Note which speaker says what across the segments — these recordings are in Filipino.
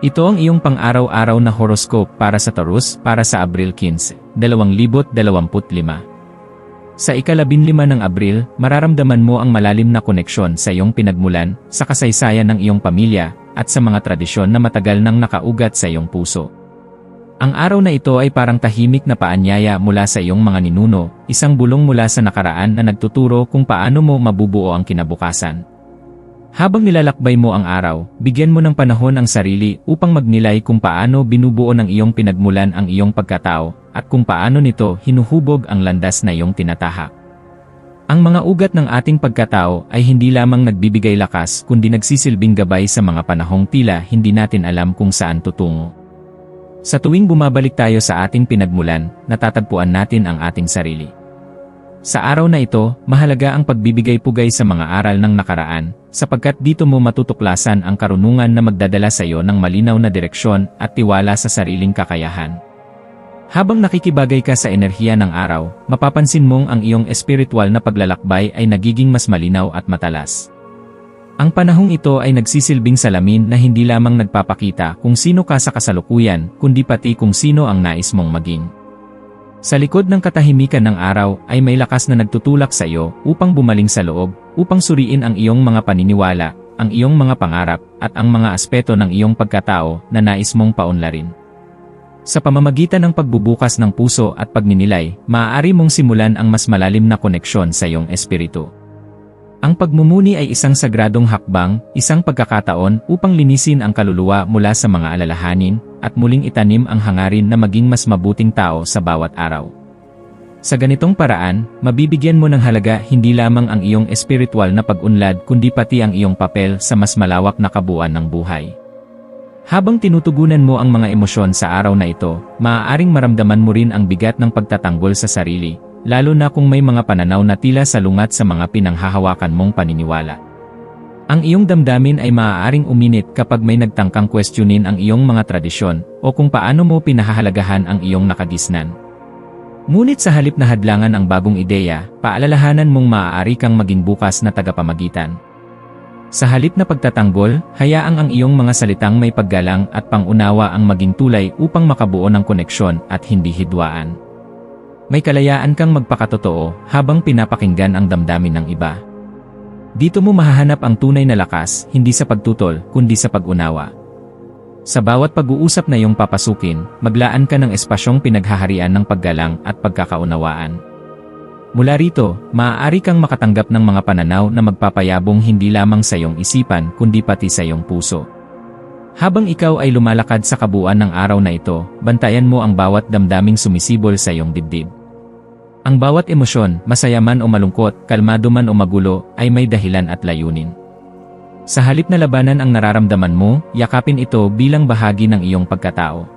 Speaker 1: Ito ang iyong pang-araw-araw na horoscope para sa Taurus para sa Abril 15, 2025. Sa ikalabinlima ng Abril, mararamdaman mo ang malalim na koneksyon sa iyong pinagmulan, sa kasaysayan ng iyong pamilya, at sa mga tradisyon na matagal nang nakaugat sa iyong puso. Ang araw na ito ay parang tahimik na paanyaya mula sa iyong mga ninuno, isang bulong mula sa nakaraan na nagtuturo kung paano mo mabubuo ang kinabukasan. Habang nilalakbay mo ang araw, bigyan mo ng panahon ang sarili upang magnilay kung paano binubuo ng iyong pinagmulan ang iyong pagkatao, at kung paano nito hinuhubog ang landas na iyong tinatahak. Ang mga ugat ng ating pagkatao ay hindi lamang nagbibigay lakas kundi nagsisilbing gabay sa mga panahong tila hindi natin alam kung saan tutungo. Sa tuwing bumabalik tayo sa ating pinagmulan, natatagpuan natin ang ating sarili. Sa araw na ito, mahalaga ang pagbibigay pugay sa mga aral ng nakaraan, sapagkat dito mo matutuklasan ang karunungan na magdadala sa iyo ng malinaw na direksyon at tiwala sa sariling kakayahan. Habang nakikibagay ka sa enerhiya ng araw, mapapansin mong ang iyong espiritual na paglalakbay ay nagiging mas malinaw at matalas. Ang panahong ito ay nagsisilbing salamin na hindi lamang nagpapakita kung sino ka sa kasalukuyan, kundi pati kung sino ang nais mong maging. Sa likod ng katahimikan ng araw ay may lakas na nagtutulak sa iyo upang bumaling sa loob, upang suriin ang iyong mga paniniwala, ang iyong mga pangarap, at ang mga aspeto ng iyong pagkatao na nais mong paunlarin. Sa pamamagitan ng pagbubukas ng puso at pagninilay, maaari mong simulan ang mas malalim na koneksyon sa iyong espiritu. Ang pagmumuni ay isang sagradong hakbang, isang pagkakataon upang linisin ang kaluluwa mula sa mga alalahanin, at muling itanim ang hangarin na maging mas mabuting tao sa bawat araw. Sa ganitong paraan, mabibigyan mo ng halaga hindi lamang ang iyong espiritual na pag-unlad kundi pati ang iyong papel sa mas malawak na kabuuan ng buhay. Habang tinutugunan mo ang mga emosyon sa araw na ito, maaaring maramdaman mo rin ang bigat ng pagtatanggol sa sarili, lalo na kung may mga pananaw na tila salungat sa mga pinanghahawakan mong paniniwala. Ang iyong damdamin ay maaaring uminit kapag may nagtangkang questionin ang iyong mga tradisyon o kung paano mo pinahahalagahan ang iyong nakadisnan. Ngunit sa halip na hadlangan ang bagong ideya, paalalahanan mong maaari kang maging bukas na tagapamagitan. Sa halip na pagtatanggol, hayaang ang iyong mga salitang may paggalang at pangunawa ang maging tulay upang makabuo ng koneksyon at hindi hidwaan. May kalayaan kang magpakatotoo habang pinapakinggan ang damdamin ng iba. Dito mo mahahanap ang tunay na lakas, hindi sa pagtutol, kundi sa pag-unawa. Sa bawat pag-uusap na iyong papasukin, maglaan ka ng espasyong pinaghaharian ng paggalang at pagkakaunawaan. Mula rito, maaari kang makatanggap ng mga pananaw na magpapayabong hindi lamang sa iyong isipan kundi pati sa iyong puso. Habang ikaw ay lumalakad sa kabuuan ng araw na ito, bantayan mo ang bawat damdaming sumisibol sa iyong dibdib. Ang bawat emosyon, masaya man o malungkot, kalmado man o magulo, ay may dahilan at layunin. Sa halip na labanan ang nararamdaman mo, yakapin ito bilang bahagi ng iyong pagkatao.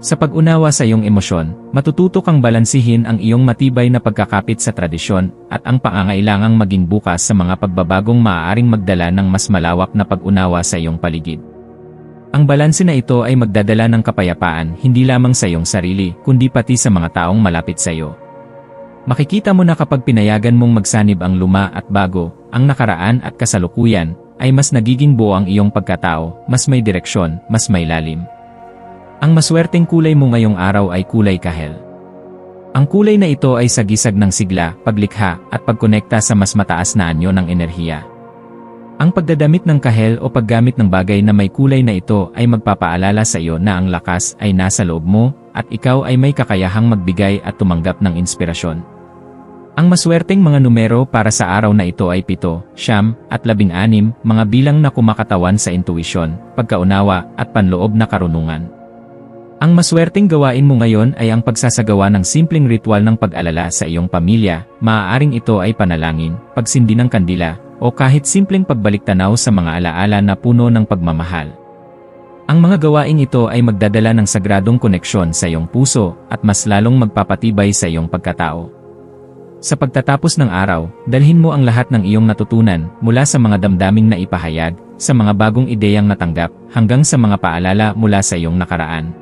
Speaker 1: Sa pag-unawa sa iyong emosyon, matututo kang balansihin ang iyong matibay na pagkakapit sa tradisyon at ang pangangailangang maging bukas sa mga pagbabagong maaaring magdala ng mas malawak na pag-unawa sa iyong paligid. Ang balanse na ito ay magdadala ng kapayapaan hindi lamang sa iyong sarili kundi pati sa mga taong malapit sa iyo. Makikita mo na kapag pinayagan mong magsanib ang luma at bago, ang nakaraan at kasalukuyan, ay mas nagiging buo ang iyong pagkatao, mas may direksyon, mas may lalim. Ang maswerteng kulay mo ngayong araw ay kulay kahel. Ang kulay na ito ay sagisag ng sigla, paglikha, at pagkonekta sa mas mataas na anyo ng enerhiya. Ang pagdadamit ng kahel o paggamit ng bagay na may kulay na ito ay magpapaalala sa iyo na ang lakas ay nasa loob mo at ikaw ay may kakayahang magbigay at tumanggap ng inspirasyon. Ang maswerteng mga numero para sa araw na ito ay 7, siyam, at 16, mga bilang na kumakatawan sa intuisyon, pagkaunawa, at panloob na karunungan. Ang maswerteng gawain mo ngayon ay ang pagsasagawa ng simpleng ritual ng pag-alala sa iyong pamilya, maaaring ito ay panalangin, pagsindi ng kandila, o kahit simpleng pagbalik-tanaw sa mga alaala na puno ng pagmamahal. Ang mga gawaing ito ay magdadala ng sagradong koneksyon sa iyong puso at mas lalong magpapatibay sa iyong pagkatao. Sa pagtatapos ng araw, dalhin mo ang lahat ng iyong natutunan mula sa mga damdaming na ipahayag, sa mga bagong ideyang natanggap, hanggang sa mga paalala mula sa iyong nakaraan.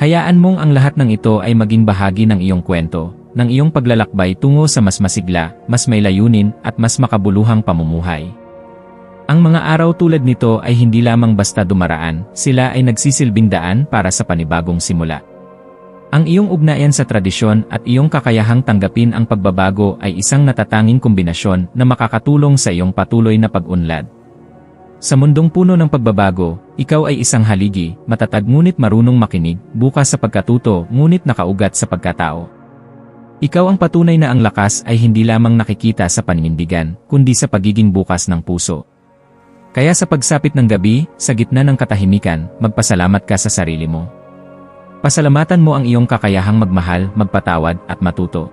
Speaker 1: Hayaan mong ang lahat ng ito ay maging bahagi ng iyong kwento, ng iyong paglalakbay tungo sa mas masigla, mas may layunin, at mas makabuluhang pamumuhay. Ang mga araw tulad nito ay hindi lamang basta dumaraan, sila ay nagsisilbing daan para sa panibagong simula. Ang iyong ugnayan sa tradisyon at iyong kakayahang tanggapin ang pagbabago ay isang natatanging kombinasyon na makakatulong sa iyong patuloy na pag-unlad. Sa mundong puno ng pagbabago, ikaw ay isang haligi, matatag ngunit marunong makinig, bukas sa pagkatuto ngunit nakaugat sa pagkatao. Ikaw ang patunay na ang lakas ay hindi lamang nakikita sa paninindigan, kundi sa pagiging bukas ng puso. Kaya sa pagsapit ng gabi, sa gitna ng katahimikan, magpasalamat ka sa sarili mo. Pasalamatan mo ang iyong kakayahang magmahal, magpatawad, at matuto.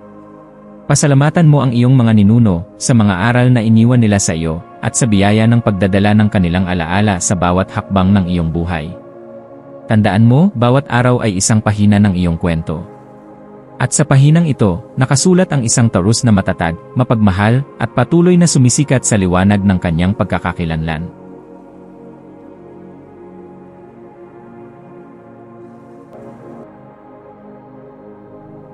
Speaker 1: Pasalamatan mo ang iyong mga ninuno sa mga aral na iniwan nila sa iyo at sa biyaya ng pagdadala ng kanilang alaala sa bawat hakbang ng iyong buhay. Tandaan mo, bawat araw ay isang pahina ng iyong kwento. At sa pahinang ito, nakasulat ang isang tarus na matatag, mapagmahal, at patuloy na sumisikat sa liwanag ng kanyang pagkakakilanlan.